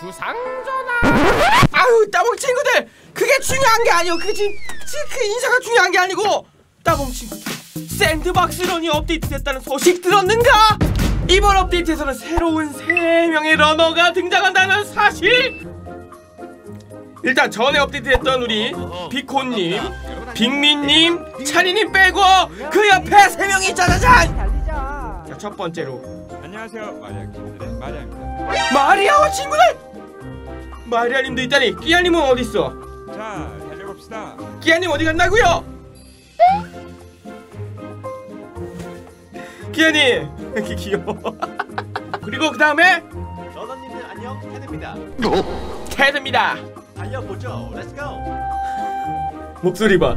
주상전화 아유 따봉 친구들! 그게 중요한 게 아니오. 그, 진, 그 인사가 중요한 게 아니고. 따봉 친구들 샌드박스런이 업데이트됐다는 소식 들었는가? 이번 업데이트에서는 새로운 3명의 러너가 등장한다는 사실? 일단 전에 업데이트했던 우리 비코님 빅민님 찬이님 빼고 그 옆에 3명이 짜자잔! 자, 첫 번째로. 안녕하세요. 마리아 김들의 마리아입니다. 마리아와 친구들 마리아님도 있다니 끼아님은 어디 있어? 자 달려봅시다. 끼아님 어디 갔나고요? 끼아님 이렇게 귀여워. 그리고 그 다음에? 러너님들 안녕 테드입니다. 테드입니다. 달려보죠 렛츠고 목소리 봐.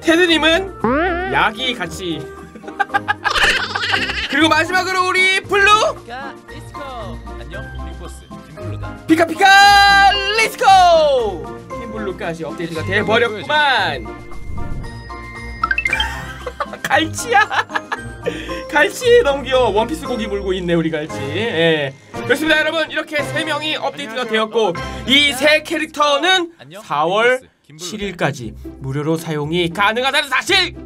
테드님은 약이 같이. 그리고 마지막으로 우리 블루? 안녕 피카피카 렛츠고 팀블루까지 업데이트가 돼버렸구만. 갈치야? 갈치 너무 귀여워 원피스 고기 물고 있네 우리 갈치. 예. 그렇습니다 여러분. 이렇게 세 명이 업데이트가 되었고 이 세 캐릭터는 4월 7일까지 무료로 사용이 가능하다는 사실!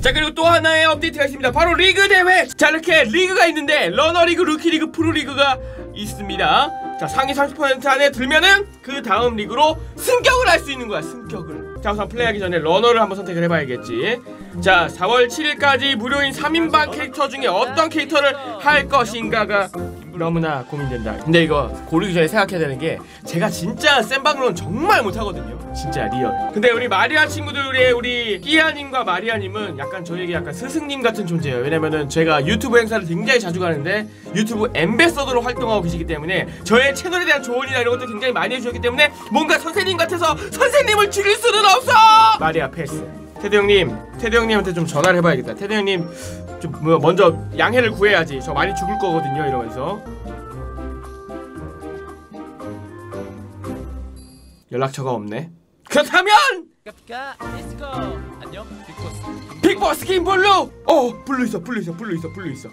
자 그리고 또 하나의 업데이트가 있습니다. 바로 리그 대회! 자 이렇게 리그가 있는데 러너리그 루키리그 프로리그가 있습니다 자 상위 30% 안에 들면은 그 다음 리그로 승격을 할 수 있는 거야 승격을. 자 우선 플레이하기 전에 러너를 한번 선택을 해봐야겠지 자 4월 7일까지 무료인 3인방 캐릭터 중에 어떤 캐릭터를 할 것인가가 너무나 고민된다. 근데 이거 고르기 전에 생각해야 되는 게 제가 진짜 센방으로는 정말 못하거든요. 진짜 리얼. 근데 우리 마리아 친구들의 우리 끼아님과 마리아님은 약간 저에게 약간 스승님 같은 존재예요. 왜냐면은 제가 유튜브 행사를 굉장히 자주 가는데 유튜브 엠베서더로 활동하고 계시기 때문에 저의 채널에 대한 조언이나 이런 것도 굉장히 많이 해주셨기 때문에 뭔가 선생님 같아서 선생님을 죽일 수는 없어! 마리아 패스 테드 형님 테드 형님한테 좀 전화를 해봐야겠다. 테드 형님 좀 뭐 먼저 양해를 구해야지. 저 많이 죽을 거거든요 이러면서. 연락처가 없네. 그렇다면! 안녕 빅보스 빅보스 김블루! 어 블루 있어 블루 있어 블루 있어 블루 있어.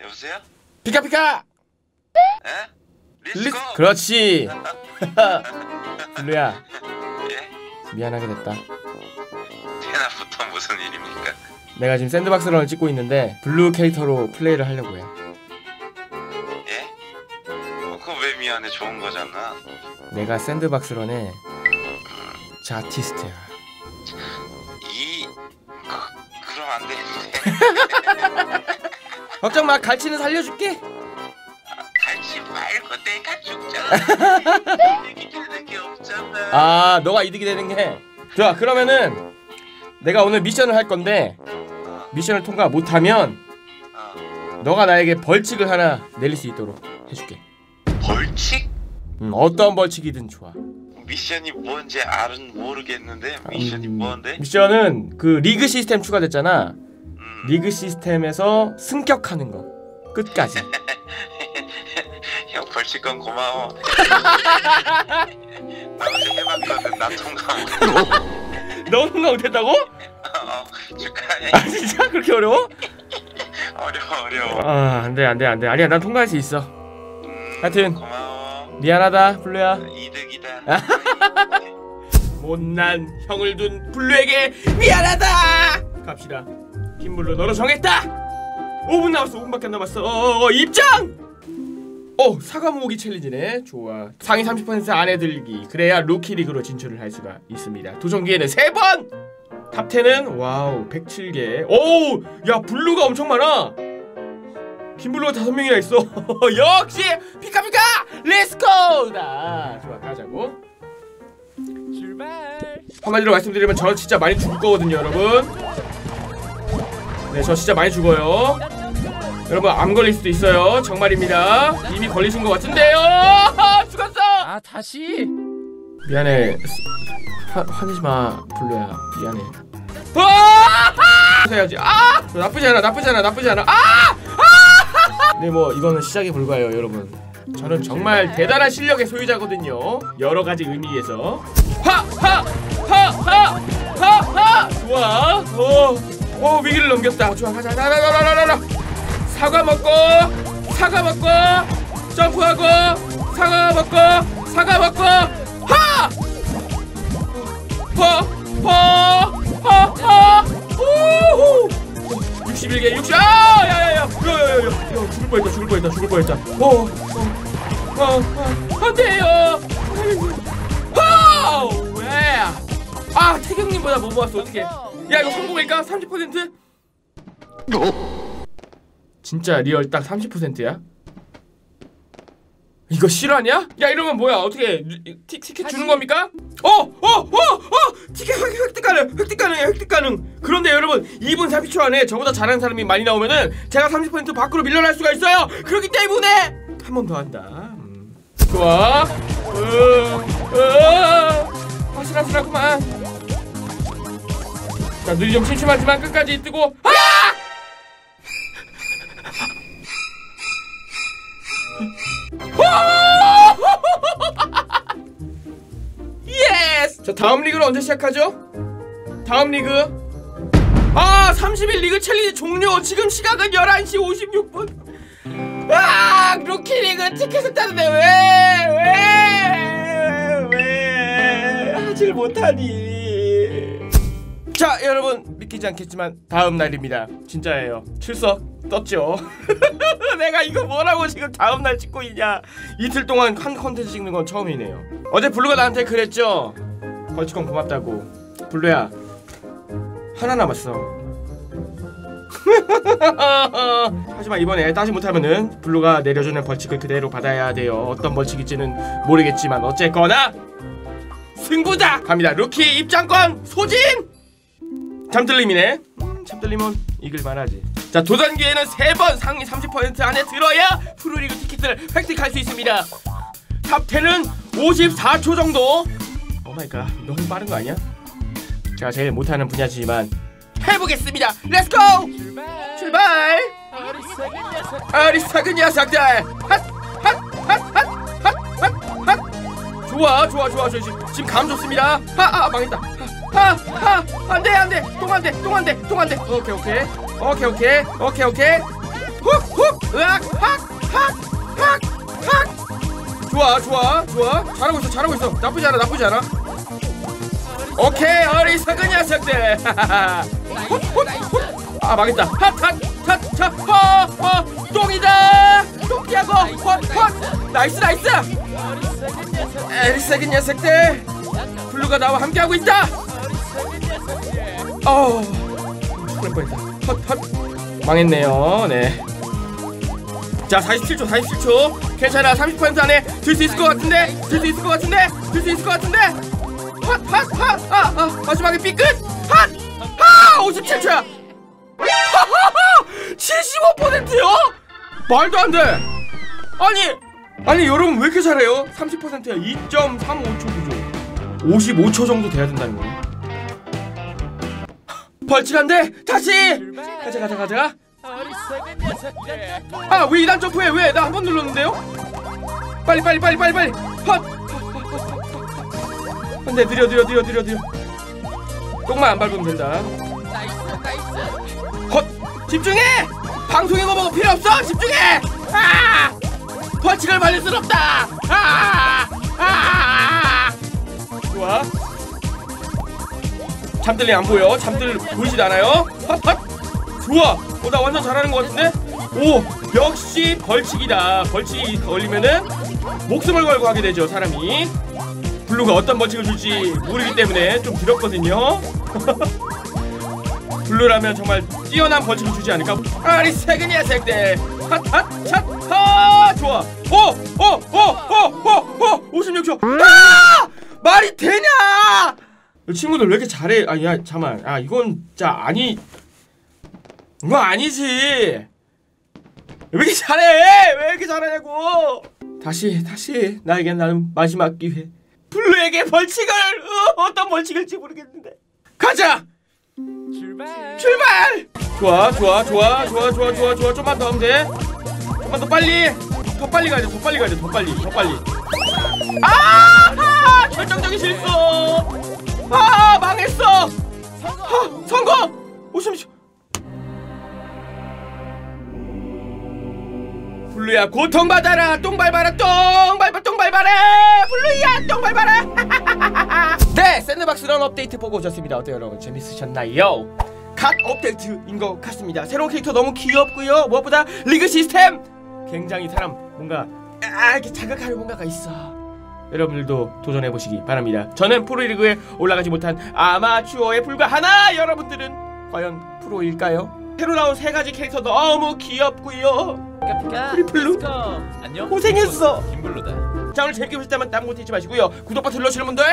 여보세요? 피카피카! 에? 리... 리스코? 그렇지. 블루야. 예? 미안하게 됐다. 테나부터 무슨 일입니까? 내가 지금 샌드박스런을 찍고 있는데 블루 캐릭터로 플레이를 하려고 해. 예? 어, 그거 왜 미안해? 좋은 거잖아. 내가 샌드박스런의 자티스트야. 이... 그, 그럼 안 되는데. 걱정 마. 갈치는 살려줄게. 갈치 말고 내가 죽잖아 아아 너가 이득이 되는 게 좋아 그러면은 내가 오늘 미션을 할 건데 어, 미션을 통과 못하면 어. 너가 나에게 벌칙을 하나 내릴 수 있도록 해줄게 벌칙? 음, 어떤 벌칙이든 좋아 미션이 뭔지 알은 모르겠는데 미션이 음, 뭔데? 미션은 그 리그 시스템 추가됐잖아 음. 리그 시스템에서 승격하는 거 끝까지 형 벌칙 건 고마워. 나 어제 해봤거든 나 통과. 너 통과 못했다고? 어, 축하해. 아 진짜? 그렇게 어려워? 어려워 어려워. 아 안돼 안돼 안돼. 아니야 난 통과할 수 있어. 음, 하여튼. 고마워. 미안하다 블루야. 이득이다. 못난 형을 둔 블루에게 미안하다! 갑시다. 김블루 너로 정했다! 5분 남았어 5분밖에 안 남았어 어, 어, 입장 어 사과 모으기 챌린지네. 좋아. 상위 30% 안에 들기. 그래야 루키 리그로 진출을 할 수가 있습니다. 도전 기회는 3번! 탑10은 와우 107개. 오야 블루가 엄청 많아. 김블루가 다섯 명이나 있어. 역시 피카피카! 렛츠고다 좋아 가자고. 출발! 한마디로 말씀드리면 저 진짜 많이 죽을 거거든요 여러분. 네저 진짜 많이 죽어요 여러분 암 걸릴 수도 있어요. 정말입니다. 이미 걸리신 것 같은데요. 죽었어! 아 다시? 미안해. 화, 화내지 마 블루야. 미안해. 아! 해야지. 아! 나쁘지 않아 나쁘지 않아 나쁘지 않아. 아! 아! 네뭐 이거는 시작에 불과해요 여러분. 저는 정말 대단한 실력의 소유자거든요. 여러 가지 의미에서. 하하하하하하! 좋아. 어, 어 위기를 넘겼다. 좋아 가자. 가자가자가자 사과 먹고 사과 먹고 점프 먹고 사과 먹고 하! 허 허 허 허 우후 61개 60 아! 야야야 야야야야 야 죽을 뻔했다 죽을 뻔했다 죽을 뻔했다 어 어 어 어, 어, 안돼요 호! 왜? 아 태경님보다 못 모았어 어떡해 야 이거 성공일까? 30%? 진짜 리얼 딱 30%야? 이거 실화냐? 야 이러면 뭐야 어떻게 티, 티켓 주는 겁니까? 어! 어! 어! 어! 티켓 획- 획득 가능! 획득 가능해 획득 가능! 그런데 여러분 2분 30초 안에 저보다 잘하는 사람이 많이 나오면은 제가 30% 밖으로 밀려날 수가 있어요! 그렇기 때문에 한 번 더 한다 음. 좋아 으, 으, 아슬아슬하구만 자 눈이 좀 침침하지만 끝까지 뜨고 아! 다음 리그는 언제 시작하죠? 다음 리그 아 30일 리그 챌린지 종료 지금 시각은 11시 56분 아 루키 리그 티켓을 따는데 왜? 왜? 왜? 하질 못하니 자 여러분 믿기지 않겠지만 다음 날입니다 진짜예요 출석 떴죠 내가 이거 뭐라고 지금 다음 날 찍고 있냐 이틀 동안 한 컨텐츠 찍는 건 처음이네요 어제 블루가 나한테 그랬죠 벌칙건 고맙다고. 블루야 하나 남았어 하지만 이번에 따지 못하면은 블루가 내려주는 벌칙을 그대로 받아야 돼요. 어떤 벌칙일지는 모르겠지만 어쨌거나 승부다 갑니다. 루키 입장권 소진! 잠들림이네. 음, 잠들림은 이글만 하지. 자 도전 기회는 3번 상위 30% 안에 들어야 프로리그 티켓을 획득할 수 있습니다. 탑10은 54초 정도 오 마이 갓 너무 빠른 거 아니야? 제가 제일 못하는 분야지만. 해보겠습니다! 렛츠고 출발! 녀석 어리석은 녀석들! 핫핫핫핫핫핫 좋아 좋아 좋아 좋아. 지금 감 좋습니다. 하아 망했다. 하하 안돼 안돼. 똥 안돼 똥 안돼 똥 안돼. 오케이 오케이. 오케이 오케이. 오케이 오케이. 훅훅. 으악 팍팍팍팍 좋아 좋아 좋아. 잘하고 있어 잘하고 있어. 나쁘지 않아 나쁘지 않아 오케이 어리석은 녀석들. 아 망했다. 핫핫핫자 허허. 똥이다. 똥 피하고 헛헛. 나이스 나이스. 어리석은 녀석들. 블루가 나와 함께하고 있다. 어리석은 녀석들 어 죽을 뻔했다. 헛헛. 망했네요. 네 자 47초 47초. 괜찮아. 30% 안에 들 수 있을 것 같은데 들 수 있을 것 같은데 들 수 있을 것 같은데 핫핫핫아 아, 마지막에 삐끗 핫하 57초야 75%요? 말도 안 돼. 아니, 아니 여러분 왜 이렇게 잘해요? 30%야. 2.35초 구조. 55초 정도 돼야 된다는 거예요. 벌칙한데 다시. 가자 가자 가자. 어리석은 녀석들 아왜 이단 점프해? 왜? 나 한 번 눌렀는데요? 빨리 빨리 빨리 빨리 빨리. 헛. 안돼 느려 느려 느려 느려 느려. 똥만 안 밟으면 된다. 나이스 나이스 헛! 집중해! 방송에 거 보고 필요 없어! 집중해! 아! 벌칙을 말릴 순 없다! 아, 아, 좋아. 잠들리 안 보여? 잠들 보이지도 않아요? 헛 헛! 좋아. 어 나 완전 잘하는 것 같은데? 오 역시 벌칙이다. 벌칙이 걸리면은 목숨을 걸고 하게 되죠 사람이 블루가 어떤 벌칙을 줄지 모르기 때문에 좀 두렵거든요. 블루라면 정말 뛰어난 벌칙을 주지 않을까? 아리 세근 녀석들 핫핫샷하 좋아. 오오오오오오 56초. 아! 말이 되냐? 이 친구들 왜 이렇게 잘해? 아야 잠만. 아 이건 진짜 아니 이거 아니지. 왜 이렇게 잘해? 왜 이렇게 잘하냐고. 다시 다시 나에겐 나는 마지막 기회 블루에게 벌칙을 어, 어떤 벌칙일지 모르겠는데 가자 출발 출발! 좋아, 좋아, 좋아, 좋아, 좋아, 좋아, 좋아. 좀만 더 하면 돼. 좀만 더 빨리. 더 빨리 가야 돼. 더 빨리 가야 돼. 더 빨리. 더 빨리. 아! 결정적인 실수. 아, 망했어. 아, 성공. 50 블루야 고통받아라. 똥 밟아라 똥 밟아 똥 밟아라 블루야 똥 밟아라 네 샌드박스 런 업데이트 보고 오셨습니다. 어때요 여러분? 재밌으셨나요? 갓 업데이트인 것 같습니다. 새로운 캐릭터 너무 귀엽고요. 무엇보다 리그 시스템! 굉장히 사람 뭔가 아 이렇게 자극하는 뭔가가 있어. 여러분들도 도전해 보시기 바랍니다. 저는 프로리그에 올라가지 못한 아마추어에 불과하나? 여러분들은 과연 프로일까요? 새로 나온 세 가지 캐릭터 너무 귀엽고요. 피카피카. 렛츠고. 안녕. 고생했어. 김블루다. 자 오늘 재밌게 보셨다면 딴곳 잊지 마시고요. 구독 버튼 눌러주시는 분들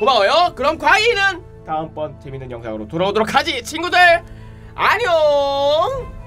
고마워요. 그럼 과이는 다음번 재밌는 영상으로 돌아오도록 하지 친구들 안녕.